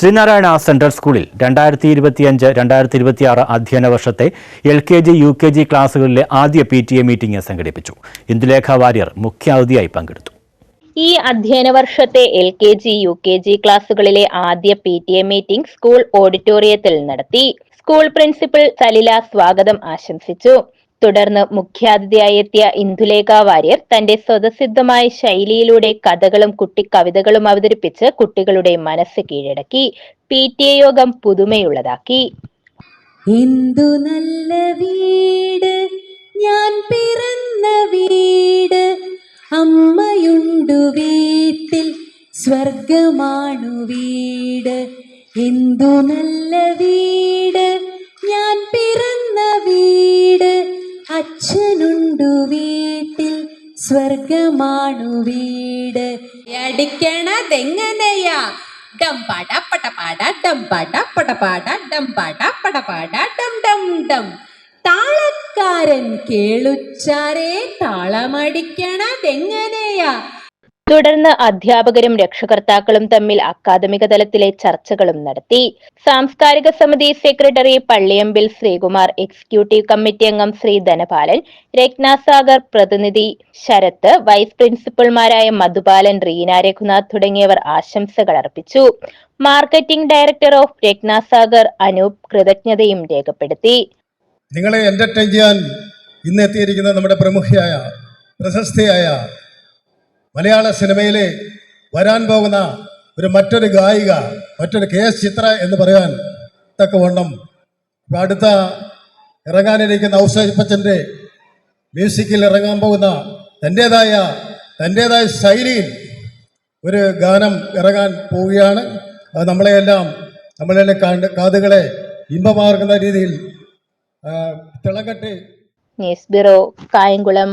Sreenarayana central സ്കൂളിൽ രണ്ടായിരത്തി ഇരുപത്തിയഞ്ച് രണ്ടായിരത്തി ഇരുപത്തിയാറ് അധ്യയന വർഷത്തെ L K G U K G ക്ലാസുകളിലെ ആദ്യ പി ടി എ മീറ്റിംഗ് സംഘടിപ്പിച്ചു. ഇന്ദുലേഖ വാര്യർ മുഖ്യാതിഥിയായി പങ്കെടുത്തു. ഈ അധ്യയന വർഷത്തെ L K G U K G ക്ലാസുകളിലെ ആദ്യ P T A meeting school ഓഡിറ്റോറിയത്തിൽ നടത്തി. സ്കൂൾ പ്രിൻസിപ്പൽ സലില സ്വാഗതം ആശംസിച്ചു. തുടർന്ന് മുഖ്യാതിഥിയായി എത്തിയ ഇന്ദുലേഖ വാര്യർ തന്റെ സ്വതസിദ്ധമായ ശൈലിയിലൂടെ കഥകളും കുട്ടിക്കവിതകളും അവതരിപ്പിച്ച് കുട്ടികളുടെ മനസ്സ് കീഴടക്കി. പി ടി എ യോഗം പുതുമയുള്ളതാക്കി. എന്തു നല്ല വീട് ഞാൻ പിറന്ന വീട്. അമ്മയുണ്ടു വീട്ടിൽ സ്വർഗമാണു വീട്. എന്തു നല്ല വീട് അച്ഛനുണ്ടു വീട്ടിൽ സ്വർഗമാണു വീട്. അടിക്കണതെങ്ങനെയാ? ഡം പട പട പട ഡം പട പട പട ഡം പട പട പട ഡം ഡം ഡം. താളക്കാരൻ കേളുച്ചാരേ താളമടിക്കണതെങ്ങനെയാ? തുടർന്ന് അധ്യാപകരും രക്ഷകർത്താക്കളും തമ്മിൽ അക്കാദമിക തലത്തിലെ ചർച്ചകളും നടത്തി. സാംസ്കാരിക സമിതി secretary Palliyambil Sreekumar executive committee അംഗം ശ്രീ ധനപാലൻ രത്നാസാഗർ പ്രതിനിധി ശരത്ത് വൈസ് പ്രിൻസിപ്പൽമാരായ മധുപാലൻ റീന രഘുനാഥ് തുടങ്ങിയവർ ആശംസകൾ അർപ്പിച്ചു. Marketing director of Ratnasagar Anoop കൃതജ്ഞതയും രേഖപ്പെടുത്തി. നിങ്ങളെ എന്റർടൈൻ ചെയ്യാൻ ഇന്ന് എത്തിയിരിക്കുന്ന നമ്മുടെ പ്രമുഖയായ പ്രശസ്തിയായ മലയാള സിനിമയിലെ വരാൻ പോകുന്ന ഒരു മറ്റൊരു ഗായിക മറ്റൊരു കെ എസ് ചിത്ര എന്ന് പറയാൻ തക്കവണ്ണം അടുത്ത ഇറങ്ങാനിരിക്കുന്ന ഔസേപ്പച്ചന്റെ മ്യൂസിക്കിൽ ഇറങ്ങാൻ പോകുന്ന തന്റേതായ തന്റേതായ ശൈലിയിൽ ഒരു ഗാനം ഇറങ്ങാൻ പോവുകയാണ്. അത് നമ്മളെയെല്ലാം നമ്മളെല്ലാം കാണ്ട് കാതുകളെ ഇമ്പമാർക്കുന്ന രീതിയിൽ തിളകട്ടെ ന്യൂസ് ബ്യൂറോ കായംകുളം.